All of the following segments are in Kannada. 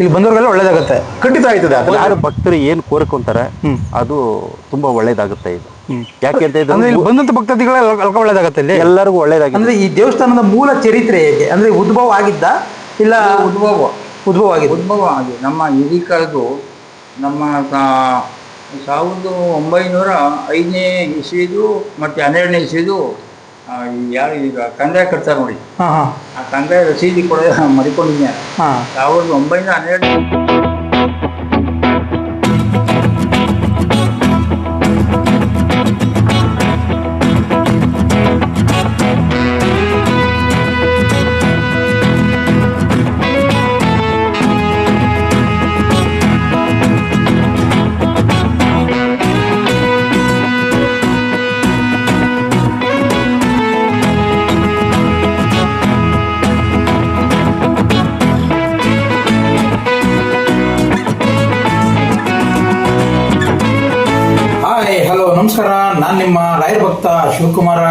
ಇಲ್ಲಿ ಬಂದವ್ರಿಗೆಲ್ಲ ಒಳ್ಳೇದಾಗುತ್ತೆ. ಖಂಡಿತ ಆಯ್ತದೆ ಅದೆಲ್ಲ ಯಾರು ಭಕ್ತರು ಏನು ಕೋರ್ಕೊಂತಾರೆ ಅದು ತುಂಬಾ ಒಳ್ಳೇದಾಗುತ್ತೆ ಇದು. ಯಾಕೆ ಅಂತ ಅಂದ್ರೆ ಇಲ್ಲಿ ಬಂದಂತ ಭಕ್ತಾದಿಗಳೆಲ್ಲ ಒಳ್ಳೇದಾಗುತ್ತೆ ಒಳ್ಳೇದಾಗತ್ತೆ ಇಲ್ಲಿ? ಎಲ್ಲರಿಗೂ ಒಳ್ಳೇದಾಗಿದೆ. ಅಂದ್ರೆ ಈ ದೇವಸ್ಥಾನದ ಮೂಲ ಚರಿತ್ರೆ ಹೇಗೆ? ಅಂದ್ರೆ ಉದ್ಭವ ಆಗಿದ್ದ ಇಲ್ಲ ಉದ್ಭವ. ಉದ್ಭವ ಆಗಿದೆ ಉದ್ಭವ ಆಗಿ ನಮ್ಮ ಹಿರೀಕರದು ನಮ್ಮ ಸಾವಿರದ ಒಂಬೈನೂರ ಐದನೇ ಇಸ್ವಿದು ಮತ್ತೆ ಹನ್ನೆರಡನೇ ಇಸ್ವಿದು ಯಾರು ಈಗ ಕಂದಾಯ ಕಟ್ತಾರೆ ನೋಡಿ. ಆ ಕಂದಾಯ ರಸೀದಿ ಕೊಡೋ ಮರಿಕೊಂಡಿದ್ದೀನಿ ಸಾವಿರದ ಒಂಬೈನೂರ ಹನ್ನೆರಡು. Shivakumara,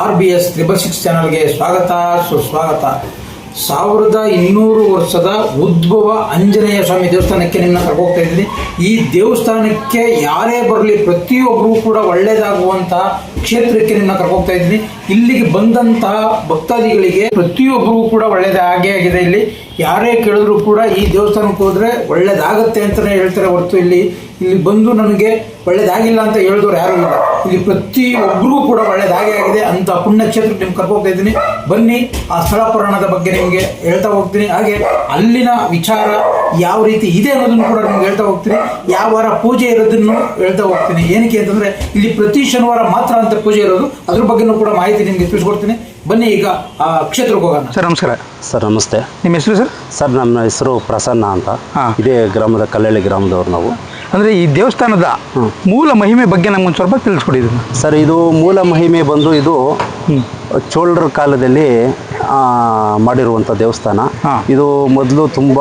R B S triple six ಚಾನಲ್ಗೆ ಸ್ವಾಗತ, ಸುಸ್ವಾಗತ. ಸಾವಿರದ ಇನ್ನೂರು ವರ್ಷದ ಉದ್ಭವ ಆಂಜನೇಯ ಸ್ವಾಮಿ ದೇವಸ್ಥಾನಕ್ಕೆ ನಿಮ್ಮನ್ನ ಕರ್ಕೋಗ್ತಾ ಇದ್ದೀನಿ. ಈ ದೇವಸ್ಥಾನಕ್ಕೆ ಯಾರೇ ಬರಲಿ ಪ್ರತಿಯೊಬ್ಬರೂ ಕೂಡ ಒಳ್ಳೆಯದಾಗುವಂಥ ಕ್ಷೇತ್ರಕ್ಕೆ ನಿನ್ನ ಕರ್ಕೋಗ್ತಾ ಇದ್ದೀನಿ. ಇಲ್ಲಿಗೆ ಬಂದಂತಹ ಭಕ್ತಾದಿಗಳಿಗೆ ಪ್ರತಿಯೊಬ್ಬರೂ ಕೂಡ ಒಳ್ಳೇದೇ ಆಗೇ ಆಗಿದೆ ಇಲ್ಲಿ. ಯಾರೇ ಕೇಳಿದ್ರು ಕೂಡ ಈ ದೇವಸ್ಥಾನಕ್ಕೆ ಹೋದ್ರೆ ಒಳ್ಳೇದಾಗತ್ತೆ ಅಂತಾನೆ ಹೇಳ್ತಾರೆ ಹೊರತು ಇಲ್ಲಿ ಇಲ್ಲಿ ಬಂದು ನನಗೆ ಒಳ್ಳೇದಾಗಿಲ್ಲ ಅಂತ ಹೇಳಿದವ್ರು ಯಾರು ಇಲ್ಲ. ಇಲ್ಲಿ ಪ್ರತಿ ಒಬ್ಬರಿಗೂ ಕೂಡ ಒಳ್ಳೇದಾಗೇ ಆಗಿದೆ ಅಂತ ಪುಣ್ಯಕ್ಷೇತ್ರ ನಿಮ್ಗೆ ಕರ್ಕೋಗ್ತಾ ಇದ್ದೀನಿ. ಬನ್ನಿ, ಆ ಸ್ಥಳ ಪುರಾಣದ ಬಗ್ಗೆ ನಿಮಗೆ ಹೇಳ್ತಾ ಹೋಗ್ತೀನಿ. ಹಾಗೆ ಅಲ್ಲಿನ ವಿಚಾರ ಯಾವ ರೀತಿ ಇದೆ ಅನ್ನೋದನ್ನು ಕೂಡ ನಿಮ್ಗೆ ಹೇಳ್ತಾ ಹೋಗ್ತೀನಿ. ಯಾವ ವಾರ ಪೂಜೆ ಇರೋದನ್ನು ಹೇಳ್ತಾ ಹೋಗ್ತೀನಿ. ಏನಕ್ಕೆ ಅಂತಂದರೆ, ಇಲ್ಲಿ ಪ್ರತಿ ಶನಿವಾರ ಮಾತ್ರ ಅಂತ ಪೂಜೆ ಇರೋದು. ಅದ್ರ ಬಗ್ಗೆನೂ ಕೂಡ ಮಾಹಿತಿ ನಿಮಗೆ ತಿಳಿಸ್ಕೊಡ್ತೀನಿ. ಬನ್ನಿ ಈಗ ಆ ಕ್ಷೇತ್ರಕ್ಕೆ ಹೋಗೋಣ. ಸರ್ ನಮಸ್ಕಾರ. ಸರ್ ನಮಸ್ತೆ. ನಿಮ್ಮ ಹೆಸರು ಸರ್? ಸರ್ ನಮ್ಮ ಹೆಸರು ಪ್ರಸನ್ನ ಅಂತ. ಹಾ. ಇದೇ ಗ್ರಾಮದ ಕಲ್ಲಳ್ಳಿ ಗ್ರಾಮದವ್ರು ನಾವು. ಅಂದರೆ ಈ ದೇವಸ್ಥಾನದ ಮೂಲ ಮಹಿಮೆ ಬಗ್ಗೆ ನಮ್ಗೆ ಒಂದು ಸ್ವಲ್ಪ ತಿಳಿಸ್ಕೊಡಿ. ಇದನ್ನ ಸರ್ ಇದು ಮೂಲ ಮಹಿಮೆ ಬಂದು ಇದು ಚೋಳರ ಕಾಲದಲ್ಲಿ ಆ, ಮಾಡಿರುವಂಥ ದೇವಸ್ಥಾನ. ಹಾ. ಇದು ಮೊದಲು ತುಂಬ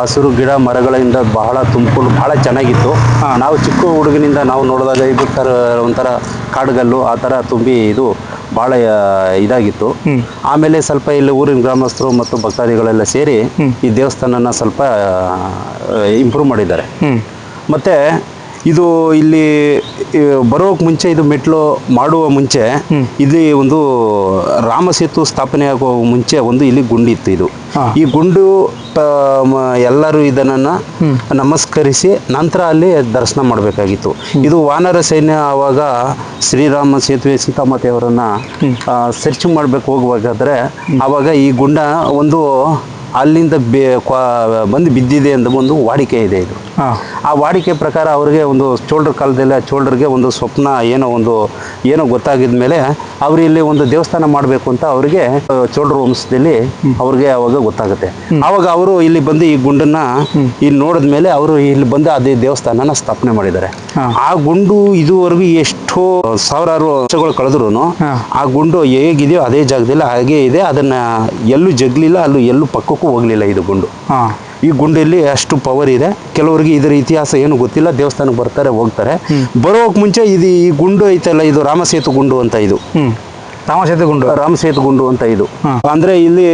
ಹಸಿರು ಗಿಡ ಮರಗಳಿಂದ ಬಹಳ ತುಂಬಿಕೊಂಡು ಬಹಳ ಚೆನ್ನಾಗಿತ್ತು. ನಾವು ಚಿಕ್ಕ ಹುಡುಗನಿಂದ ನಾವು ನೋಡಿದಾಗ ಇದು ಥರ ಒಂಥರ ಕಾಡುಗಲ್ಲು ಆ ಥರ ತುಂಬಿ ಇದು ಭಾಳ ಇದಾಗಿತ್ತು. ಆಮೇಲೆ ಸ್ವಲ್ಪ ಇಲ್ಲಿ ಊರಿನ ಗ್ರಾಮಸ್ಥರು ಮತ್ತು ಭಕ್ತಾದಿಗಳೆಲ್ಲ ಸೇರಿ ಈ ದೇವಸ್ಥಾನನ ಸ್ವಲ್ಪ ಇಂಪ್ರೂವ್ ಮಾಡಿದ್ದಾರೆ. ಮತ್ತು ಇದು ಇಲ್ಲಿ ಬರೋಕ್ ಮುಂಚೆ ಇದು ಮೆಟ್ಲು ಮಾಡುವ ಮುಂಚೆ ಇಲ್ಲಿ ಒಂದು ರಾಮಸೇತು ಸ್ಥಾಪನೆ ಆಗೋ ಮುಂಚೆ ಒಂದು ಇಲ್ಲಿ ಗುಂಡಿತ್ತು ಇದು. ಈ ಗುಂಡು ಎಲ್ಲರೂ ಇದನ್ನ ನಮಸ್ಕರಿಸಿ ನಂತರ ಅಲ್ಲಿ ದರ್ಶನ ಮಾಡಬೇಕಾಗಿತ್ತು. ಇದು ವಾನರ ಸೈನ್ಯ ಆವಾಗ ಶ್ರೀರಾಮ ಸೇತುವೆ ಸೀತಾಮಾತೆಯವರನ್ನ ಸರ್ಚ್ ಮಾಡಬೇಕು ಹೋಗುವಾಗಾದ್ರೆ ಆವಾಗ ಈ ಗುಂಡ ಒಂದು ಅಲ್ಲಿಂದ ಬೇ ಬಂದು ಬಿದ್ದಿದೆ ಅಂತ ಒಂದು ವಾಡಿಕೆ ಇದೆ ಇದು. ಆ ವಾಡಿಕೆ ಪ್ರಕಾರ ಅವರಿಗೆ ಒಂದು ಚೋಳ್ರ ಕಾಲದಲ್ಲಿ ಆ ಚೋಳ್ರಿಗೆ ಒಂದು ಸ್ವಪ್ನ ಏನೋ ಒಂದು ಏನೋ ಗೊತ್ತಾಗಿದ ಮೇಲೆ ಅವರು ಇಲ್ಲಿ ಒಂದು ದೇವಸ್ಥಾನ ಮಾಡಬೇಕು ಅಂತ ಅವರಿಗೆ ಚೋಳ್ರ ವಂಶದಲ್ಲಿ ಅವ್ರಿಗೆ ಅವಾಗ ಗೊತ್ತಾಗುತ್ತೆ. ಆವಾಗ ಅವರು ಇಲ್ಲಿ ಬಂದು ಈ ಗುಂಡನ್ನ ಇಲ್ಲಿ ನೋಡಿದ ಮೇಲೆ ಅವರು ಇಲ್ಲಿ ಬಂದು ಅದೇ ದೇವಸ್ಥಾನನ ಸ್ಥಾಪನೆ ಮಾಡಿದ್ದಾರೆ. ಆ ಗುಂಡು ಇದುವರೆಗೂ ಎಷ್ಟೋ ಸಾವಿರಾರು ವರ್ಷಗಳು ಕಳೆದ್ರು ಆ ಗುಂಡು ಹೇಗಿದೆಯೋ ಅದೇ ಜಾಗದಲ್ಲಿ ಹಾಗೆ ಇದೆ. ಅದನ್ನ ಎಲ್ಲೂ ಜಗ್ಲಿಲ್ಲ ಅಲ್ಲೂ ಎಲ್ಲೂ ಪಕ್ಕಕ್ಕೂ ಹೋಗ್ಲಿಲ್ಲ ಇದು ಗುಂಡು. ಈ ಗುಂಡಲ್ಲಿ ಅಷ್ಟು ಪವರ್ ಇದೆ. ಕೆಲವರಿಗೆ ಇದರ ಇತಿಹಾಸ ಏನು ಗೊತ್ತಿಲ್ಲ. ದೇವಸ್ಥಾನಕ್ಕೆ ಬರ್ತಾರೆ ಹೋಗ್ತಾರೆ. ಬರೋಕ್ ಮುಂಚೆ ಇದು ಈ ಗುಂಡು ಐತಲ್ಲ ಇದು ರಾಮಸೇತು ಗುಂಡು ಅಂತ ಇದು. ರಾಮಸೇತು ಗುಂಡು. ರಾಮಸೇತು ಗುಂಡು ಅಂತ ಇದು. ಅಂದ್ರೆ ಇಲ್ಲಿ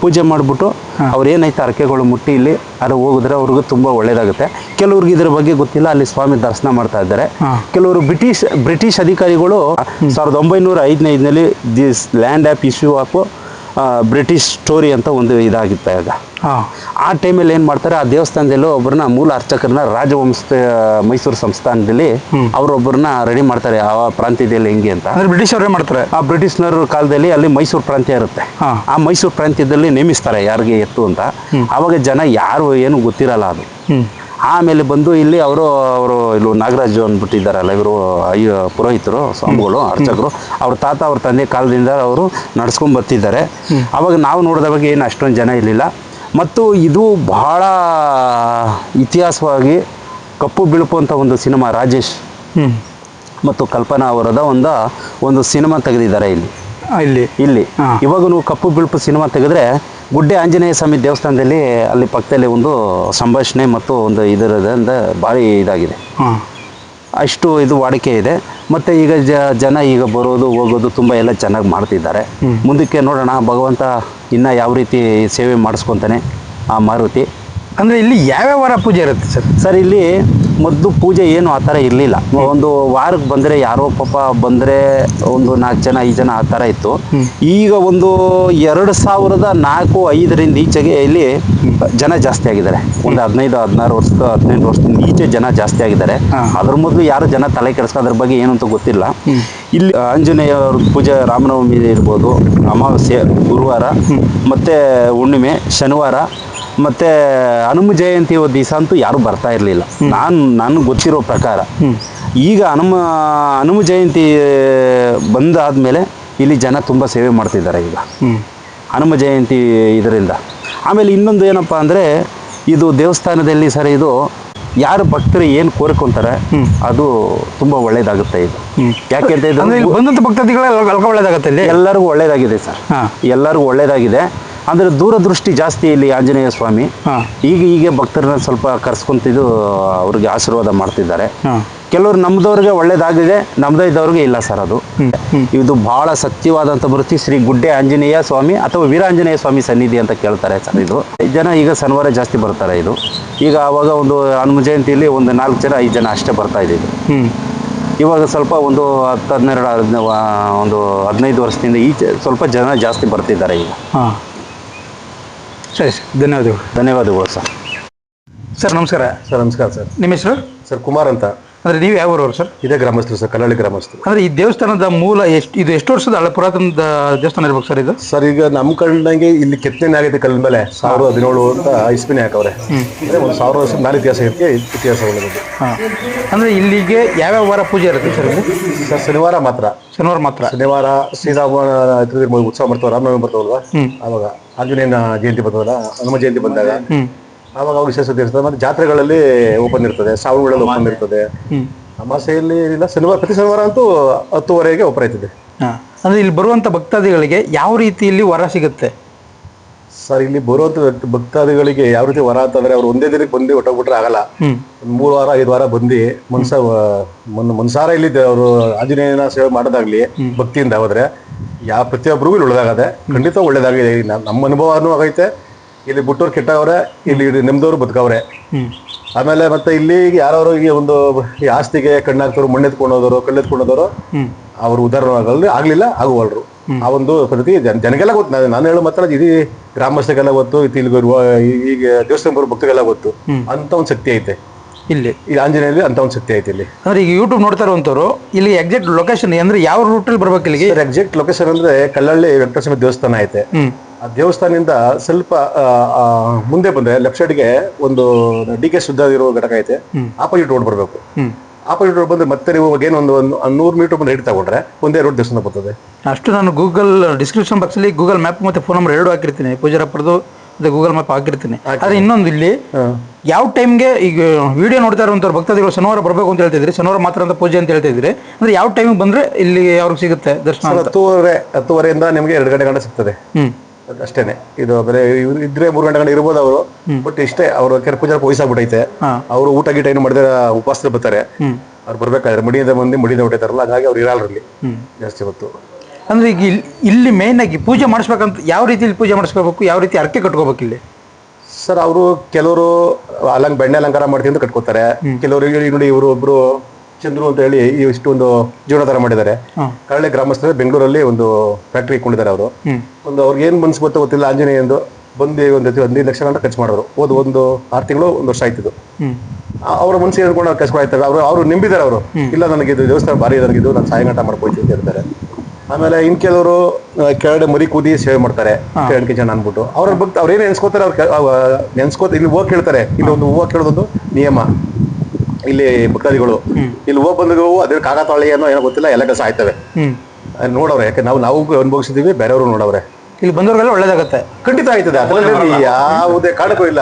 ಪೂಜೆ ಮಾಡಿಬಿಟ್ಟು ಅವ್ರು ಏನೈತೆ ಅರಕೆಗಳು ಮುಟ್ಟಿ ಇಲ್ಲಿ ಅದು ಹೋಗಿದ್ರೆ ಅವ್ರಿಗೂ ತುಂಬಾ ಒಳ್ಳೇದಾಗುತ್ತೆ. ಕೆಲವ್ರಿಗೆ ಇದ್ರ ಬಗ್ಗೆ ಗೊತ್ತಿಲ್ಲ. ಅಲ್ಲಿ ಸ್ವಾಮಿ ದರ್ಶನ ಮಾಡ್ತಾ ಇದ್ದಾರೆ. ಕೆಲವರು ಬ್ರಿಟಿಷ್ ಬ್ರಿಟಿಷ್ ಅಧಿಕಾರಿಗಳು ಸಾವಿರದ ಒಂಬೈನೂರ ಐದನೇ ಐದನಲ್ಲಿ this land of issue of British story ಅಂತ ಒಂದು ಇದಾಗಿತ್ತು ಆಗ. ಆ ಟೈಮಲ್ಲಿ ಏನು ಮಾಡ್ತಾರೆ ಆ ದೇವಸ್ಥಾನದಲ್ಲೂ ಒಬ್ಬರನ್ನ ಮೂಲ ಅರ್ಚಕರನ್ನ ರಾಜವಂಶ ಮೈಸೂರು ಸಂಸ್ಥಾನದಲ್ಲಿ ಅವರೊಬ್ಬರನ್ನ ರೆಡಿ ಮಾಡ್ತಾರೆ ಆ ಪ್ರಾಂತ್ಯದಲ್ಲಿ ಹೆಂಗೆ ಅಂತ. ಅಂದ್ರೆ ಬ್ರಿಟಿಷ್ ಅವರೇ ಮಾಡ್ತಾರೆ. ಆ ಬ್ರಿಟಿಷ್ನರ ಕಾಲದಲ್ಲಿ ಅಲ್ಲಿ ಮೈಸೂರು ಪ್ರಾಂತ್ಯ ಇರುತ್ತೆ. ಆ ಮೈಸೂರು ಪ್ರಾಂತ್ಯದಲ್ಲಿ ನೇಮಿಸ್ತಾರೆ ಯಾರಿಗೆ ಎತ್ತು ಅಂತ. ಅವಾಗ ಜನ ಯಾರು ಏನು ಗೊತ್ತಿರಲ್ಲ ಅದು. ಆಮೇಲೆ ಬಂದು ಇಲ್ಲಿ ಅವರು ಅವರು ಇಲ್ಲಿ ನಾಗರಾಜು ಅಂದ್ಬಿಟ್ಟಿದ್ದಾರಲ್ಲ ಇವರು ಅಯ್ಯ ಪುರೋಹಿತರು ಸ್ವಾಮಿಗಳು ಅರ್ಚಕರು ಅವ್ರ ತಾತ ಅವ್ರ ತಂದೆ ಕಾಲದಿಂದ ಅವರು ನಡ್ಸ್ಕೊಂಡು ಬರ್ತಿದ್ದಾರೆ. ಅವಾಗ ನಾವು ನೋಡಿದವಾಗ ಏನು ಅಷ್ಟೊಂದು ಜನ ಇರಲಿಲ್ಲ. ಮತ್ತು ಇದು ಬಹಳ ಇತಿಹಾಸವಾಗಿ ಕಪ್ಪು ಬಿಳುಪು ಅಂತ ಒಂದು ಸಿನಿಮಾ ರಾಜೇಶ್ ಮತ್ತು ಕಲ್ಪನಾ ಅವರದ ಒಂದು ಒಂದು ಸಿನಿಮಾ ತೆಗೆದಿದ್ದಾರೆ ಇಲ್ಲಿ. ಇಲ್ಲಿ. ಇಲ್ಲಿ. ಇವಾಗ ಕಪ್ಪು ಬಿಳುಪು ಸಿನಿಮಾ ತೆಗೆದ್ರೆ ಗುಡ್ಡೆ ಆಂಜನೇಯ ಸ್ವಾಮಿ ದೇವಸ್ಥಾನದಲ್ಲಿ ಅಲ್ಲಿ ಪಕ್ಕದಲ್ಲಿ ಒಂದು ಸಂಭಾಷಣೆ ಮತ್ತು ಒಂದು ಇದರದಿಂದ ಭಾರಿ ಇದಾಗಿದೆ. ಅಷ್ಟು ಇದು ವಾಡಿಕೆ ಇದೆ. ಮತ್ತು ಈಗ ಜ ಜನ ಈಗ ಬರೋದು ಹೋಗೋದು ತುಂಬ ಎಲ್ಲ ಚೆನ್ನಾಗಿ ಮಾಡ್ತಿದ್ದಾರೆ. ಮುಂದಕ್ಕೆ ನೋಡೋಣ ಭಗವಂತ ಇನ್ನ ಯಾವ ರೀತಿ ಸೇವೆ ಮಾಡಿಸ್ಕೊತಾನೆ ಆ ಮಾರುತಿ. ಅಂದರೆ ಇಲ್ಲಿ ಯಾವ್ಯಾವ ವಾರ ಪೂಜೆ ಇರುತ್ತೆ ಸರ್? ಸರ್ ಇಲ್ಲಿ ಮೊದಲು ಪೂಜೆ ಏನು ಆ ಥರ ಇರಲಿಲ್ಲ. ಒಂದು ವಾರಕ್ಕೆ ಬಂದರೆ ಯಾರೋ ಪಾಪ ಬಂದರೆ ಒಂದು ನಾಲ್ಕು ಜನ ಐದು ಜನ ಆ ಥರ ಇತ್ತು. ಈಗ ಒಂದು ಎರಡು ಸಾವಿರದ ನಾಲ್ಕು ಐದರಿಂದ ಈಚೆಗೆ ಇಲ್ಲಿ ಜನ ಜಾಸ್ತಿ ಆಗಿದ್ದಾರೆ. ಒಂದು ಹದಿನೈದು ಹದಿನಾರು ವರ್ಷದ ಹದಿನೆಂಟು ವರ್ಷದಿಂದ ಈಚೆ ಜನ ಜಾಸ್ತಿ ಆಗಿದ್ದಾರೆ. ಅದ್ರ ಮೊದಲು ಯಾರು ಜನ ತಲೆ ಕೆಡಿಸ್ಕೊ ಅದ್ರ ಬಗ್ಗೆ ಏನು ಅಂತ ಗೊತ್ತಿಲ್ಲ. ಇಲ್ಲಿ ಆಂಜನೇಯ ಪೂಜೆ ರಾಮನವಮಿ ಇರ್ಬೋದು ಅಮಾವಾಸ್ಯೆ ಗುರುವಾರ ಮತ್ತು ಹುಣ್ಣಿಮೆ ಶನಿವಾರ ಮತ್ತು ಹನುಮ ಜಯಂತಿ ದಿವಸ ಅಂತೂ ಯಾರು ಬರ್ತಾ ಇರಲಿಲ್ಲ. ನಾನು ನನಗೆ ಗೊತ್ತಿರೋ ಪ್ರಕಾರ. ಈಗ ಹನುಮ ಹನುಮ ಜಯಂತಿ ಬಂದಾದಮೇಲೆ ಇಲ್ಲಿ ಜನ ತುಂಬ ಸೇವೆ ಮಾಡ್ತಿದ್ದಾರೆ ಈಗ. ಹನುಮ ಜಯಂತಿ ಇದರಿಂದ. ಆಮೇಲೆ ಇನ್ನೊಂದು ಏನಪ್ಪ ಅಂದರೆ ಇದು ದೇವಸ್ಥಾನದಲ್ಲಿ ಸರ್ ಇದು ಯಾರು ಭಕ್ತರು ಏನು ಕೋರ್ಕೊಂತಾರೆ ಅದು ತುಂಬ ಒಳ್ಳೇದಾಗುತ್ತೆ ಇದು. ಯಾಕೆಂತ ಅಂತ ಬಂದಂಥ ಭಕ್ತಾದಿಗಳೆಲ್ಲ ಒಳ್ಳೇದಾಗುತ್ತೆ ಎಲ್ಲರಿಗೂ ಒಳ್ಳೇದಾಗಿದೆ ಸರ್. ಎಲ್ಲರಿಗೂ ಒಳ್ಳೇದಾಗಿದೆ. ಅಂದರೆ ದೂರದೃಷ್ಟಿ ಜಾಸ್ತಿ ಇಲ್ಲಿ ಆಂಜನೇಯ ಸ್ವಾಮಿ. ಈಗ ಹೀಗೆ ಭಕ್ತರನ್ನ ಸ್ವಲ್ಪ ಕರ್ಸ್ಕೊಂತಿದ್ದು ಅವ್ರಿಗೆ ಆಶೀರ್ವಾದ ಮಾಡ್ತಿದ್ದಾರೆ. ಕೆಲವ್ರು ನಮ್ದವ್ರಿಗೆ ಒಳ್ಳೇದಾಗಿದೆ ನಮ್ದೇ ಇದ್ದವ್ರಿಗೆ ಇಲ್ಲ ಸರ್ ಅದು. ಇದು ಬಹಳ ಸತ್ಯವಾದಂಥ ಮೂರ್ತಿ ಶ್ರೀ ಗುಡ್ಡೆ ಆಂಜನೇಯ ಸ್ವಾಮಿ ಅಥವಾ ವೀರಾಂಜನೇಯ ಸ್ವಾಮಿ ಸನ್ನಿಧಿ ಅಂತ ಕೇಳ್ತಾರೆ ಸರ್ ಇದು. ಜನ ಈಗ ಶನಿವಾರ ಜಾಸ್ತಿ ಬರ್ತಾರೆ ಇದು. ಈಗ ಆವಾಗ ಒಂದು ಹನುಮ ಜಯಂತಿಯಲ್ಲಿ ಒಂದು ನಾಲ್ಕು ಜನ ಐದು ಜನ ಅಷ್ಟೇ ಬರ್ತಾ ಇದ್ದು ಇದು. ಇವಾಗ ಸ್ವಲ್ಪ ಒಂದು ಹತ್ತು ಹನ್ನೆರಡು ಒಂದು ಹದಿನೈದು ವರ್ಷದಿಂದ ಈಚೆ ಸ್ವಲ್ಪ ಜನ ಜಾಸ್ತಿ ಬರ್ತಿದ್ದಾರೆ ಈಗ. ಸರಿ ಸರ್. ಧನ್ಯವಾದಗಳು. ಧನ್ಯವಾದಗಳು ಸರ್. ಸರ್ ನಮಸ್ಕಾರ. ಸರ್ ನಮಸ್ಕಾರ ಸರ್. ನಿಮ್ಮ ಹೆಸರು? ಸರ್ ಕುಮಾರ್ ಅಂತ. ಅಂದರೆ ನೀವು ಯಾವ ಊರವ್ರು ಸರ್? ಇದೇ ಗ್ರಾಮಸ್ಥರು ಸರ್ ಕಲ್ಲಳ್ಳಿ ಗ್ರಾಮಸ್ಥರು. ಅಂದರೆ ಈ ದೇವಸ್ಥಾನದ ಮೂಲ ಎಷ್ಟು ಇದು ಎಷ್ಟು ವರ್ಷದ ಹಳೆ ಪುರಾತನ ದೇವಸ್ಥಾನ ಇರ್ಬೇಕು ಸರ್ ಇದು? ಸರ್ ಈಗ ನಮ್ಮ ಕಂಡಂಗೆ ಇಲ್ಲಿ ಕೆತ್ತನೆ ಆಗೈತೆ ಕಲ್ಲಿನ ಮೇಲೆ. ಸಾವಿರದ ಹದಿನೇಳು ಅಂತ ಇಸ್ಪಿನಿ ಹಾಕವ್ರೆ. ಅಂದ್ರೆ ಒಂದು ಸಾವಿರ ವರ್ಷದ ಮೇಲೆ ಇತಿಹಾಸ ಇರ್ತೀವಿ ಇತಿಹಾಸ ಉಳಿದದ್ದು ಹಾಂ. ಅಂದರೆ ಇಲ್ಲಿಗೆ ಯಾವ್ಯಾವ ವಾರ ಪೂಜೆ ಇರುತ್ತೆ ಸರ್ ಇಲ್ಲಿ? ಸರ್ ಶನಿವಾರ ಮಾತ್ರ. ಶನಿವಾರ ಮಾತ್ರ. ಶನಿವಾರ ಶ್ರೀರಾಮ ಉತ್ಸವ ಬರ್ತಾವ ರಾಮನವಮಿ ಬರ್ತಾವಲ್ವಾ? ಅವಾಗ ಆಂಜನೇಯನ ಜಯಂತಿ ಬರ್ತವಲ್ಲ ಹನುಮ ಜಯಂತಿ ಬಂದಾಗ. ಅವಾಗ ಅವ್ರು ವಿಶೇಷತೆ ಇರ್ತದೆ. ಮತ್ತೆ ಜಾತ್ರೆಗಳಲ್ಲಿ ಓಪನ್ ಇರ್ತದೆ. ಸಾವುಗಳಲ್ಲಿ ಓಪನ್ ಇರ್ತದೆ. ಅಮಾಸೆಯಲ್ಲಿ ಇಲ್ಲ ಶನಿವಾರ ಪ್ರತಿ ಶನಿವಾರ ಅಂತೂ ಹತ್ತುವರೆಗೆ ಓಪನ್ ಆಯ್ತದೆ. ಅಂದ್ರೆ ಇಲ್ಲಿ ಬರುವಂತ ಭಕ್ತಾದಿಗಳಿಗೆ ಯಾವ ರೀತಿಯಲ್ಲಿ ವರ ಸಿಗುತ್ತೆ? ಸರ್ ಇಲ್ಲಿ ಬರುವಂತ ಭಕ್ತಾದಿಗಳಿಗೆ ಯಾವ ರೀತಿ ವರ ಅಂತಂದ್ರೆ ಅವ್ರು ಒಂದೇ ದಿನಕ್ಕೆ ಬಂದು ಹೊಟ್ಟೋಗ್ಬಿಟ್ರೆ ಆಗಲ್ಲ. ಮೂರ್ ವಾರ ಐದು ವಾರ ಬಂದು ಮನ್ಸ ಮನ್- ಮನ್ಸಾರ ಇಲ್ಲಿ ಅವರು ಆಂಜನೇಯನ ಸೇವೆ ಮಾಡೋದಾಗ್ಲಿ ಭಕ್ತಿಯಿಂದ ಹೋದ್ರೆ ಯಾವ ಪ್ರತಿಯೊಬ್ಬರಿಗೂ ಇಲ್ಲಿ ಒಳ್ಳೇದಾಗದೆ ಖಂಡಿತ ಒಳ್ಳೇದಾಗಿದೆ ನಮ್ಮ ಅನುಭವನೂ ಆಗೈತೆ. ಇಲ್ಲಿ ಬುಟ್ಟೂರ್ ಕೆಟ್ಟವ್ರೆ ಇಲ್ಲಿ ನೆಮ್ಮದವ್ರು ಬದುಕವ್ರೆ. ಆಮೇಲೆ ಮತ್ತೆ ಇಲ್ಲಿ ಯಾರು ಈ ಒಂದು ಈ ಆಸ್ತಿಗೆ ಕಣ್ಣಾಕ್ತವ್ರು ಮಣ್ಣೆತ್ಕೊಂಡು ಹೋದವರು ಕಲ್ಲೆತ್ಕೊಂಡು ಹೋದವರು ಅವ್ರು ಉದಾಹರಣೆ ಆಗ್ಲಿಲ್ಲ ಆಗುವಲ್ರು. ಆ ಒಂದು ಪ್ರತಿ ಜನ ಜನಗೆಲ್ಲ ಗೊತ್ತು. ನಾನು- ಹೇಳೋ ಮಾತ್ರ ಇಡೀ ಗ್ರಾಮಸ್ಥರಿಗೆಲ್ಲ ಗೊತ್ತು ಇಲ್ಲಿ ಈಗ ದೇವಸ್ಥಾನ ಬರೋ ಭಕ್ತರಿಗೆಲ್ಲ ಗೊತ್ತು. ಅಂತ ಒಂದು ಶಕ್ತಿ ಐತೆ. ಇಲ್ಲಿ. ಈ ಆಂಜನೇಯಲ್ಲಿ ಅಂತ ಒಂದು ಶಕ್ತಿ ಐತೆ ಇಲ್ಲಿ. ಅಂದ್ರೆ ಈಗ ಯೂಟ್ಯೂಬ್ ನೋಡ್ತಾ ಇರುವಂಥವ್ರು ಇಲ್ಲಿ ಎಕ್ಸಾಕ್ಟ್ ಲೊಕೇಶನ್ ಅಂದ್ರೆ ಯಾವ ರೂಟ್ ಅಲ್ಲಿ ಬರ್ಬೇಕು ಇಲ್ಲಿ ಎಕ್ಸಾಕ್ಟ್ ಲೊಕೇಶನ್ ಅಂದ್ರೆ ಕಲ್ಲಳ್ಳಿ ವೆಂಕಟೇಶ್ವರ ದೇವಸ್ಥಾನ ಐತೆ. ಆ ದೇವಸ್ಥಾನದಿಂದ ಸ್ವಲ್ಪ ಮುಂದೆ ಬಂದ್ರೆ ಲೆಫ್ಟ್ ಸೈಡ್ಗೆ ಒಂದು ಡಿ ಕೆ ಶುದ್ಧ ಇರೋ ಘಟಕ ಐತೆ. ಆಪೋಸಿಟ್ ರೋಡ್ ಬರಬೇಕು. ಆಪೋಸಿಟ್ ರೋಡ್ ಬಂದ್ರೆ ಮತ್ತೆ ನೀವು ಏನು ಒಂದು ಒಂದು ನೂರು ಮೀಟರ್ ಬಂದು ಹಿಡಿತಾ ತಗೊಂಡ್ರೆ ಒಂದೇ ರೋಡ್ ದೇವಸ್ಥಾನ ಬರ್ತದೆ. ಅಷ್ಟು ನಾನು ಗೂಗಲ್ ಡಿಸ್ಕ್ರಿಪ್ಷನ್ ಬಾಕ್ಸಲ್ಲಿ ಗೂಗಲ್ ಮ್ಯಾಪ್ ಮತ್ತೆ ಫೋನ್ ನಂಬರ್ ಎರಡು ಹಾಕಿರ್ತೀನಿ. ಪೂಜಾರಪ್ಪರದು ಮತ್ತು ಗೂಗಲ್ ಮ್ಯಾಪ್ ಹಾಕಿರ್ತೀನಿ. ಆದ್ರೆ ಇನ್ನೊಂದು ಇಲ್ಲಿ ಯಾವ ಟೈಮ್ಗೆ ಈಗ ವಿಡಿಯೋ ನೋಡ್ತಾ ಇರುವಂತ ಭಕ್ತಾದಿಗಳು ಶನಿವಾರ ಬರಬೇಕು ಅಂತ ಹೇಳ್ತಿದ್ರಿ ಶನಿವಾರ ಮಾತ್ರ ಅಂತ ಪೂಜೆ ಅಂತ ಹೇಳ್ತಿದ್ರಿ ಅಂದ್ರೆ ಯಾವ ಟೈಮಿಗೆ ಬಂದ್ರೆ ಇಲ್ಲಿ ಅವ್ರಿಗೆ ಸಿಗುತ್ತೆ ದರ್ಶನ ಹತ್ತುವರೆ ಹತ್ತುವರೆಯಿಂದ ನಿಮಗೆ ಎರಡು ಗಂಟೆ ಗಂಟೆ ಸಿಗ್ತದೆ. ಅಷ್ಟೇನೆ. ಇದು ಬೇರೆ ಇವ್ರು ಇದ್ರೆ ಮೂರು ಗಂಟೆ ಗಂಟೆ ಇರ್ಬೋದು ಅವರು. ಬಟ್ ಇಷ್ಟೇ ಅವರು ಕೆರೆ ಪೂಜಾ ವಯಸ್ಸಾಗ್ಬಿಟ್ಟೈತೆ ಅವರು ಊಟ ಗೀಟ ಏನು ಮಾಡಿದ್ರೆ ಉಪವಾಸ ಬರ್ತಾರೆ. ಅವ್ರು ಬರ್ಬೇಕಾದ್ರೆ ಮಡಿಯಿಂದ ಬಂದು ಮಡಿಯಿಂದ ಹೊಟ್ಟೈತಾರಲ್ಲ ಹಾಗಾಗಿ ಅವ್ರು ಇರಲ್ರಲ್ಲಿ ಜಾಸ್ತಿ ಹೊತ್ತು. ಅಂದ್ರೆ ಈಗ ಇಲ್ಲಿ ಇಲ್ಲಿ ಮೇಯ್ನ್ ಆಗಿ ಪೂಜೆ ಮಾಡಿಸ್ಬೇಕಂತ ಯಾವ ರೀತಿ ಪೂಜೆ ಮಾಡಿಸ್ಕೋಬೇಕು ಯಾವ ರೀತಿ ಅರ್ಕೆ ಕಟ್ಕೋಬೇಕು ಇಲ್ಲಿ? ಸರ್ ಅವರು ಕೆಲವರು ಅಲಂಕ ಬೆಣ್ಣೆ ಅಲಂಕಾರ ಮಾಡ್ತೀನಿ ಅಂತ ಕಟ್ಕೋತಾರೆ. ಕೆಲವರು ನೋಡಿ ಇವರು ಒಬ್ರು ಚಂದ್ರು ಅಂತ ಹೇಳಿ ಈ ಇಷ್ಟೊಂದು ಜೀವನಾಧಾರ ಮಾಡಿದ್ದಾರೆ. ಕರಳೆ ಗ್ರಾಮಸ್ಥರ ಬೆಂಗಳೂರಲ್ಲಿ ಒಂದು ಫ್ಯಾಕ್ಟ್ರಿ ಇಟ್ಕೊಂಡಿದ್ದಾರೆ ಅವರು. ಒಂದು ಅವ್ರಿಗೆ ಏನ್ ಮನ್ಸು ಗೊತ್ತೋ ಗೊತ್ತಿಲ್ಲ ಆಂಜನೇಯಂದು ಬಂದು ಒಂದು ಹದಿನೈದು ಲಕ್ಷ ಗಂಟೆ ಖರ್ಚು ಮಾಡೋರು ಓದು ಒಂದು ಆರು ತಿಂಗಳು ಒಂದು ವರ್ಷ ಆಯ್ತಿದ್ದು. ಅವ್ರ ಮನ್ಸು ಹೇಳ್ಕೊಂಡು ಅವ್ರು ಮಾಡ್ತಾರೆ ಅವರು ಅವರು ನಂಬಿದ್ದಾರೆ ಅವರು. ಇಲ್ಲ ನನಗೆ ಇದು ದೇವಸ್ಥಾನ ಭಾರಿ ನನಗಿದು ನಾನು ಸಾಯಂಕಾಟ ಮಾಡ್ಕೊಳ್ತೀನಿ ಅಂತ ಹೇಳ್ತಾರೆ. ಆಮೇಲೆ ಇನ್ ಕೆಲವರು ಕೆಳಗಡೆ ಮರಿ ಕೂದಿ ಸೇವೆ ಮಾಡ್ತಾರೆ. ಕೆಳಗೆ ಜನ ಅನ್ಬಿಟ್ಟು ಅವ್ರ ಅವ್ರು ಏನು ನೆನ್ಸ್ಕೋತಾರೆ ಅವ್ರು ನೆನ್ಸ್ಕೋತ ಇಲ್ಲಿ ಹೂವು ಕೇಳ್ತಾರೆ. ಇಲ್ಲಿ ಒಂದು ಹೂವು ಕೇಳೋದೊಂದು ನಿಯಮ. ಇಲ್ಲಿ ಭಕ್ತಾದಿಗಳು. ಇಲ್ಲಿ ಹೋಗ್ ಬಂದ್ರವು ಅದ್ರ ಕಾಕತಾಳಿ ಅನ್ನೋ ಏನೋ ಗೊತ್ತಿಲ್ಲ ಎಲ್ಲ ಕೆಲಸ ಆಯ್ತವೆ. ನೋಡವ್ರೆ ಯಾಕೆ ನಾವು ನಾವು ಅನುಭವಿಸಿದೀವಿ ಬೇರೆಯವರು ನೋಡವ್ರೆ. ಇಲ್ಲಿ ಬಂದವ್ರಿಗೆಲ್ಲ ಒಳ್ಳೇದಾಗುತ್ತೆ. ಖಂಡಿತ ಆಯ್ತದೆ ಅದರಲ್ಲಿ ಯಾವುದೇ ಕಾರಣಕ್ಕೂ ಇಲ್ಲ.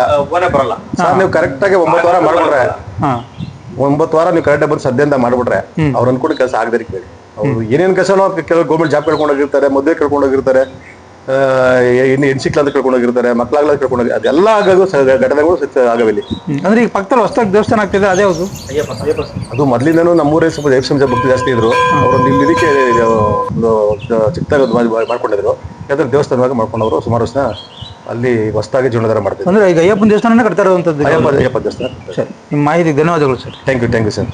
ಬರಲ್ಲ. ಸರ್ ನೀವು ಕರೆಕ್ಟ್ ಆಗಿ ಒಂಬತ್ತು ವಾರ ಮಾಡ್ಬಿಟ್ರೆ. ಒಂಬತ್ತು ವಾರ ನೀವು ಕರೆಕ್ಟ್ ಬಂದು ಸದ್ಯದಿಂದ ಮಾಡ್ಬಿಟ್ರೆ ಅವ್ರು ಅನ್ಕೊಂಡು ಕೆಲಸ ಆಗದೇ ಕೇಳಿ ಅವ್ರು ಏನೇನು ಕೆಲಸನೋ ಕೆಲವು ಗೌರ್ಮೆಂಟ್ ಜಾಬ್ ಕಳ್ಕೊಂಡೋಗಿರ್ತಾರೆ ಮದುವೆ ಕಳ್ಕೊಂಡೋಗಿರ್ತಾರೆ ಆ, ಇನ್ನು ಹೆಣ್ಸಿಕ್ಲ ಅಂತ ಕಳ್ಕೊಂಡೋಗಿರ್ತಾರೆ ಹೋಗಿರ್ತಾರೆ ಕಳ್ಕೊಂಡೋಗಿ ಅದೆಲ್ಲ ಆಗೋದು ಘಟನೆಗಳು ಸತ್ಯ ಆಗವಿಲ್ಲಿ. ಅಂದ್ರೆ ಈಗ ಪಕ್ಕದಲ್ಲಿ ಹೊಸದಾಗಿ ದೇವಸ್ಥಾನ ಆಗ್ತಿದೆ ಅದೇ ಹೌದು? ಅದು ಮೊದಲಿಂದನೂ ನಮ್ಮೂರೇ ಸ್ವಲ್ಪ ದೇವಸ್ಥಾನ ಭಕ್ತಿ ಜಾಸ್ತಿ ಇದ್ರು. ಅವರು ಇಲ್ಲಿ ಇದಕ್ಕೆ ಇದು ಒಂದು ಚಿಕ್ಕದಾಗಿ ಮಾಡ್ಕೊಂಡಿದ್ರು. ಯಾಕಂದ್ರೆ ದೇವಸ್ಥಾನವಾಗಿ ಮಾಡ್ಕೊಂಡವರು ಸುಮಾರು ವರ್ಷ ಅಲ್ಲಿ ಹೊಸದಾಗಿ ಜೀವನಧಾರ ಮಾಡ್ತಾರೆ ಅಂದ್ರೆ ಈಗ ಅಯ್ಯಪ್ಪನ ದೇವಸ್ಥಾನ ಕಟ್ತಾ ಇರುವಂಥದ್ದು ಅಯ್ಯಪ್ಪ ಅಯ್ಯಪ್ಪ ದೇವಸ್ಥಾನ. ಸರ್ ನಿಮ್ಮ ಮಾಹಿತಿ ಧನ್ಯವಾದಗಳು sir. Thank you thank you sir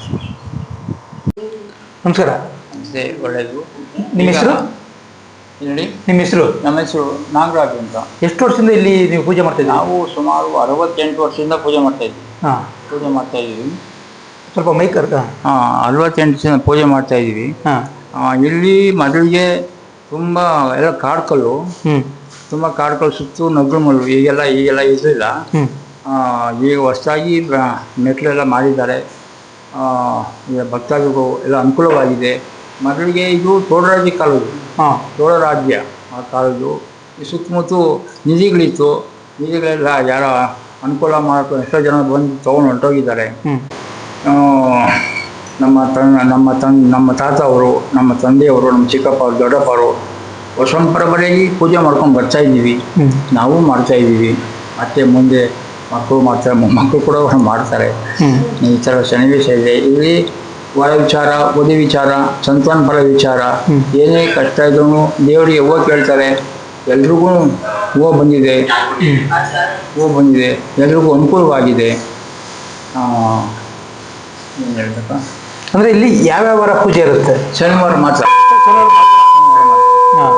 ನಮಸ್ಕಾರ. ಒಳ್ಳೆಯದು. ನಿಮ್ಮ ಹೆಸರು? ಹೇಳಿ? ನಿಮ್ಮ ಹೆಸರು? ನಮ್ಮ ಹೆಸರು ನಾಗರಾಜ್ ಅಂತ. ಎಷ್ಟು ವರ್ಷದಿಂದ ಇಲ್ಲಿ ನೀವು ಪೂಜೆ ಮಾಡ್ತಾ ನಾವು ಸುಮಾರು ಅರವತ್ತೆಂಟು ವರ್ಷದಿಂದ ಪೂಜೆ ಮಾಡ್ತಾ ಇದ್ವಿ ಹಾಂ. ಪೂಜೆ ಮಾಡ್ತಾ ಇದ್ದೀವಿ. ಸ್ವಲ್ಪ ಮೈಕ್ ಹಾಂ ಅರವತ್ತೆಂಟು ಜನ ಪೂಜೆ ಮಾಡ್ತಾ ಇದ್ದೀವಿ. ಇಲ್ಲಿ ಮೊದಲಿಗೆ ತುಂಬ ಎಲ್ಲ ಕಾಡ್ಕಲ್ಲು. ತುಂಬ ಕಾಡ್ಕಲ್ಲು ಸುತ್ತು ನಗಲು ಮಲ್ಲು ಈಗೆಲ್ಲ ಈಗೆಲ್ಲ ಇರಲಿಲ್ಲ ಈಗ ಹೊಸದಾಗಿ ಮೆಟ್ಲೆಲ್ಲ ಮಾಡಿದ್ದಾರೆ. ಭಕ್ತಾದಿಗಳು ಎಲ್ಲ ಅನುಕೂಲವಾಗಿದೆ. ಮೊದಲಿಗೆ ಇದು ತೋಡರಾಜಿ ಕಾಲದ್ದು ಹಾಂ ಚೋಳ ರಾಜ್ಯ ಆ ಕಾಲದ್ದು ಈ ಸುತ್ತಮುತ್ತು ನಿಧಿಗಳಿತ್ತು. ನಿಧಿಗಳೆಲ್ಲ ಯಾರ ಅನುಕೂಲ ಮಾಡಕ್ಕೆ ಎಷ್ಟೋ ಜನ ಬಂದು ತೊಗೊಂಡು ಹೊಂಟೋಗಿದ್ದಾರೆ ನಮ್ಮ ತನ್ನ ನಮ್ಮ ತನ್ ನಮ್ಮ ತಾತ ಅವರು ನಮ್ಮ ತಂದೆಯವರು ನಮ್ಮ ಚಿಕ್ಕಪ್ಪ ಅವರು ದೊಡ್ಡಪ್ಪ ಅವರು ವರ್ಷ ಪರಂಪರೆಯಾಗಿ ಪೂಜೆ ಮಾಡ್ಕೊಂಡು ಬರ್ತಾ ಇದ್ದೀವಿ. ನಾವು ಮಾಡ್ತಾ ಇದ್ದೀವಿ. ಮತ್ತೆ ಮುಂದೆ ಮಕ್ಕಳು ಮಾಡ್ತಾರೆ ಮಕ್ಕಳು ಕೂಡ ಮಾಡ್ತಾರೆ. ಈ ಥರ ಸನ್ನಿವೇಶ ಇದೆ. ಇಲ್ಲಿ ವರ ವಿಚಾರ ಓದಿ ವಿಚಾರ ಸಂತಾನ ಫಲ ವಿಚಾರ ಏನೇ ಕಷ್ಟ ಇದ್ರು ದೇವರಿಗೆ ಹೂವು ಕೇಳ್ತಾರೆ. ಎಲ್ರಿಗೂ ಹೂವು ಬಂದಿದೆ. ಹೂವು ಬಂದಿದೆ. ಎಲ್ರಿಗೂ ಅನುಕೂಲವಾಗಿದೆ. ಅಂದ್ರೆ ಏನ್ ಹೇಳ್ಬೇಕ? ಅಂದರೆ ಇಲ್ಲಿ ಯಾವ್ಯಾವ ವಾರ ಪೂಜೆ ಇರುತ್ತೆ? ಶನಿವಾರ ಮಾತ್ರ. ಹಾಂ.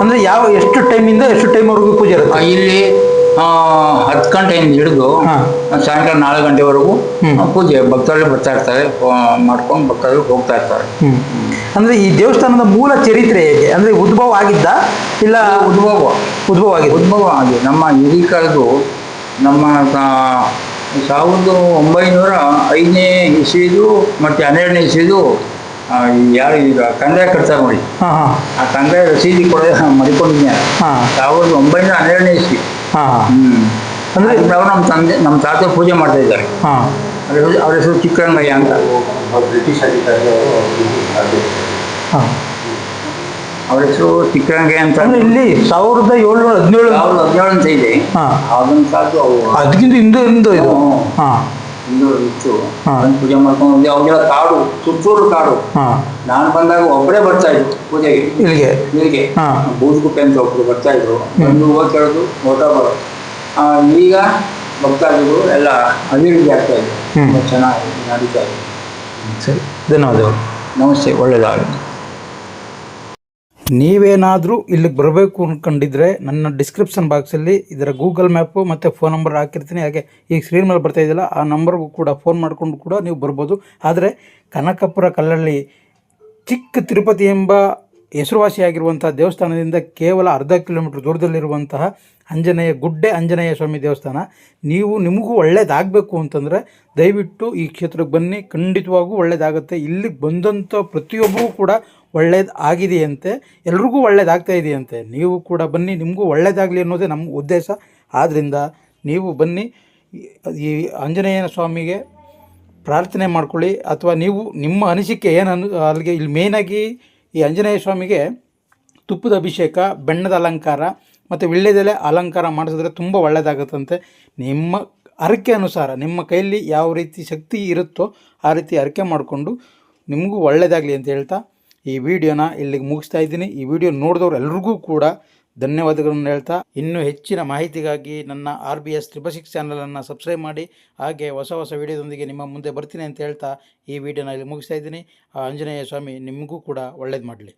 ಅಂದರೆ ಯಾವ ಎಷ್ಟು ಟೈಮಿಂದ ಎಷ್ಟು ಟೈಮ್ವರೆಗೂ ಪೂಜೆ ಇರುತ್ತೆ? ಇಲ್ಲಿ ಹತ್ತು ಗಂಟೆಯಿಂದ ಹಿಡಿದು. ಸಾಯಂಕಾಲ ನಾಲ್ಕು ಗಂಟೆವರೆಗೂ ಪೂಜೆ ಭಕ್ತರಲ್ಲಿ ಬರ್ತಾ ಇರ್ತಾರೆ ಮಾಡ್ಕೊಂಡು ಭಕ್ತರು ಹೋಗ್ತಾ ಇರ್ತಾರೆ. ಅಂದ್ರೆ ಈ ದೇವಸ್ಥಾನದ ಮೂಲ ಚರಿತ್ರೆ ಹೇಗೆ? ಅಂದ್ರೆ ಉದ್ಭವ ಆಗಿದ್ದ ಇಲ್ಲ ಉದ್ಭವ. ಉದ್ಭವ ಆಗಿದೆ ಉದ್ಭವ ಆಗಿ ನಮ್ಮ ಹಿರೀಕರದು ನಮ್ಮ ಸಾವಿರದ ಒಂಬೈನೂರ ಐದನೇ ಇಸಿದು ಮತ್ತು ಹನ್ನೆರಡನೇ ಇಸಿದು ಯಾರು ಈಗ ಕಂದಾಯ ಕಟ್ತಾರೆ ನೋಡಿ. ಆ ಕಂದಾಯ ರಸೀದಿ ಕೊಡ ಮಡಿಕೊಂಡಿದ್ದೇನೆ ಸಾವಿರದ ಒಂಬೈನೂರ ಹನ್ನೆರಡನೇ ಇಸ್ವಿ. ಹಾಂ. ಅಂದ್ರೆ- ನಾವು ನಮ್ಮ ತಂದೆ ನಮ್ಮ ತಾತ ಪೂಜೆ ಮಾಡ್ತಾ ಇದ್ದಾರೆ. ಹಾಂ. ಅವ್ರ ಹೆಸರು- ಅವ್ರ ಚಿಕ್ಕರಂಗಯ್ಯ ಅಂತ. ಬ್ರಿಟಿಷ್ ಅಧಿಕಾರಿಗಳು ಹಾಂ. ಅವ್ರ ಹೆಸರು ಚಿಕ್ಕರಂಗಯ್ಯ ಅಂತ. ಅಂದ್ರೆ ಇಲ್ಲಿ ಸಾವಿರದ ಏಳ್ನೂರ ಹದಿನೇಳು ಸಾವಿರದ ಹದಿನೇಳು ಅಂತ ಇದೆ. ಹಾಂ. ಆಗಿನ ಕಾಲದ್ದು ಅದಕ್ಕಿಂತ ಹಿಂದೆ ಹಿಂದೆ ಇದು ಹಾಂ. ಇದು ಇತ್ತು. ಪೂಜೆ ಮಾಡ್ಕೊಂಡು ಹೋಗಿ ಅವಾಗೆಲ್ಲ ಕಾಡು ಸುತ್ತೂರು ಕಾಡು. ನಾನು ಬಂದಾಗ ಒಬ್ಬರೇ ಬರ್ತಾ ಇದ್ರು ಪೂಜೆಗೆ. ಇಲ್ಲಿಗೆ? ಇಲ್ಲಿಗೆ. ಬೂದ್ಗುಪ್ಪೆ ಅಂತ ಒಬ್ರು ಬರ್ತಾ ಇದ್ರು. ಬಂದು ಹೋಗಿ ಕೇಳೋದು ಓಟ ಬರೋ ಆ, ಈಗ ಭಕ್ತಾದಿಗಳು ಎಲ್ಲ ಅಭಿವೃದ್ಧಿ ಆಗ್ತಾ ಇದೆ. ತುಂಬ ಚೆನ್ನಾಗಿ ನಡೀತಾ ಇದೆ. ಸರಿ. ಧನ್ಯವಾದಗಳು. ನಮಸ್ತೆ ಒಳ್ಳೆಯದಾಗಲಿ. ನೀವೇನಾದರೂ ಇಲ್ಲಿಗೆ ಬರಬೇಕು ಅಂದ್ಕೊಂಡಿದ್ರೆ ನನ್ನ ಡಿಸ್ಕ್ರಿಪ್ಷನ್ ಬಾಕ್ಸಲ್ಲಿ ಇದರ ಗೂಗಲ್ ಮ್ಯಾಪು ಮತ್ತು ಫೋನ್ ನಂಬರ್ ಹಾಕಿರ್ತೀನಿ. ಹಾಗೆ ಈಗ ಸ್ಕ್ರೀನ್ ಮೇಲೆ ಬರ್ತಾ ಇದೆಯಲ್ಲ, ಆ ನಂಬರ್ಗೂ ಕೂಡ ಫೋನ್ ಮಾಡಿಕೊಂಡು ಕೂಡ ನೀವು ಬರ್ಬೋದು. ಆದರೆ ಕನಕಪುರ ಕಲ್ಲಳ್ಳಿ ಚಿಕ್ಕ ತಿರುಪತಿ ಎಂಬ ಹೆಸರುವಾಸಿಯಾಗಿರುವಂತಹ ದೇವಸ್ಥಾನದಿಂದ ಕೇವಲ ಅರ್ಧ ಕಿಲೋಮೀಟ್ರ್ ದೂರದಲ್ಲಿರುವಂತಹ ಆಂಜನೇಯ, ಗುಡ್ಡೆ ಆಂಜನೇಯ ಸ್ವಾಮಿ ದೇವಸ್ಥಾನ. ನೀವು ನಿಮಗೂ ಒಳ್ಳೇದಾಗಬೇಕು ಅಂತಂದರೆ ದಯವಿಟ್ಟು ಈ ಕ್ಷೇತ್ರಕ್ಕೆ ಬನ್ನಿ. ಖಂಡಿತವಾಗೂ ಒಳ್ಳೇದಾಗುತ್ತೆ. ಇಲ್ಲಿಗೆ ಬಂದಂಥ ಪ್ರತಿಯೊಬ್ಬರೂ ಕೂಡ ಒಳ್ಳೇದು ಆಗಿದೆಯಂತೆ ಎಲ್ರಿಗೂ ಒಳ್ಳೇದಾಗ್ತಾ ಇದೆಯಂತೆ. ನೀವು ಕೂಡ ಬನ್ನಿ. ನಿಮಗೂ ಒಳ್ಳೇದಾಗಲಿ ಅನ್ನೋದೇ ನಮ್ಮ ಉದ್ದೇಶ. ಆದ್ದರಿಂದ ನೀವು ಬನ್ನಿ. ಈ- ಆಂಜನೇಯನ ಸ್ವಾಮಿಗೆ ಪ್ರಾರ್ಥನೆ ಮಾಡ್ಕೊಳ್ಳಿ. ಅಥವಾ ನೀವು ನಿಮ್ಮ ಅನಿಸಿಕೆ ಏನು ಅನ್, ಅಲ್ಲಿಗೆ ಇಲ್ಲಿ ಮೇಯ್ನಾಗಿ ಈ ಆಂಜನೇಯ ಸ್ವಾಮಿಗೆ ತುಪ್ಪದ ಅಭಿಷೇಕ, ಬೆಣ್ಣದ ಅಲಂಕಾರ ಮತ್ತು ವಿಳ್ಯದೆಲೆ ಅಲಂಕಾರ ಮಾಡಿಸಿದ್ರೆ ತುಂಬ ಒಳ್ಳೆಯದಾಗುತ್ತಂತೆ ನಿಮ್ಮ ಹರಕೆ ಅನುಸಾರ, ನಿಮ್ಮ ಕೈಯಲ್ಲಿ ಯಾವ ರೀತಿ ಶಕ್ತಿ ಇರುತ್ತೋ ಆ ರೀತಿ ಹರಕೆ ಮಾಡಿಕೊಂಡು ನಿಮಗೂ ಒಳ್ಳೆಯದಾಗಲಿ ಅಂತ ಹೇಳ್ತಾ ಈ ವಿಡಿಯೋನ ಇಲ್ಲಿಗೆ ಮುಗಿಸ್ತಾ ಇದ್ದೀನಿ. ಈ ವಿಡಿಯೋ ನೋಡಿದವ್ರು ಎಲ್ರಿಗೂ ಕೂಡ ಧನ್ಯವಾದಗಳನ್ನು ಹೇಳ್ತಾ, ಇನ್ನೂ ಹೆಚ್ಚಿನ ಮಾಹಿತಿಗಾಗಿ ನನ್ನ ಆರ್ ಬಿ ಎಸ್ ತ್ರಿಬಲ್ ಚಾನಲನ್ನು ಸಬ್ಸ್ಕ್ರೈಬ್ ಮಾಡಿ, ಹಾಗೆ ಹೊಸ ಹೊಸ ವಿಡಿಯೋದೊಂದಿಗೆ ನಿಮ್ಮ ಮುಂದೆ ಬರ್ತೀನಿ ಅಂತ ಹೇಳ್ತಾ ಈ ವಿಡಿಯೋನ ಇಲ್ಲಿ ಮುಗಿಸ್ತಾ ಇದ್ದೀನಿ. ಆ ಆಂಜನೇಯ ಸ್ವಾಮಿ ನಿಮಗೂ ಕೂಡ ಒಳ್ಳೇದು ಮಾಡಲಿ.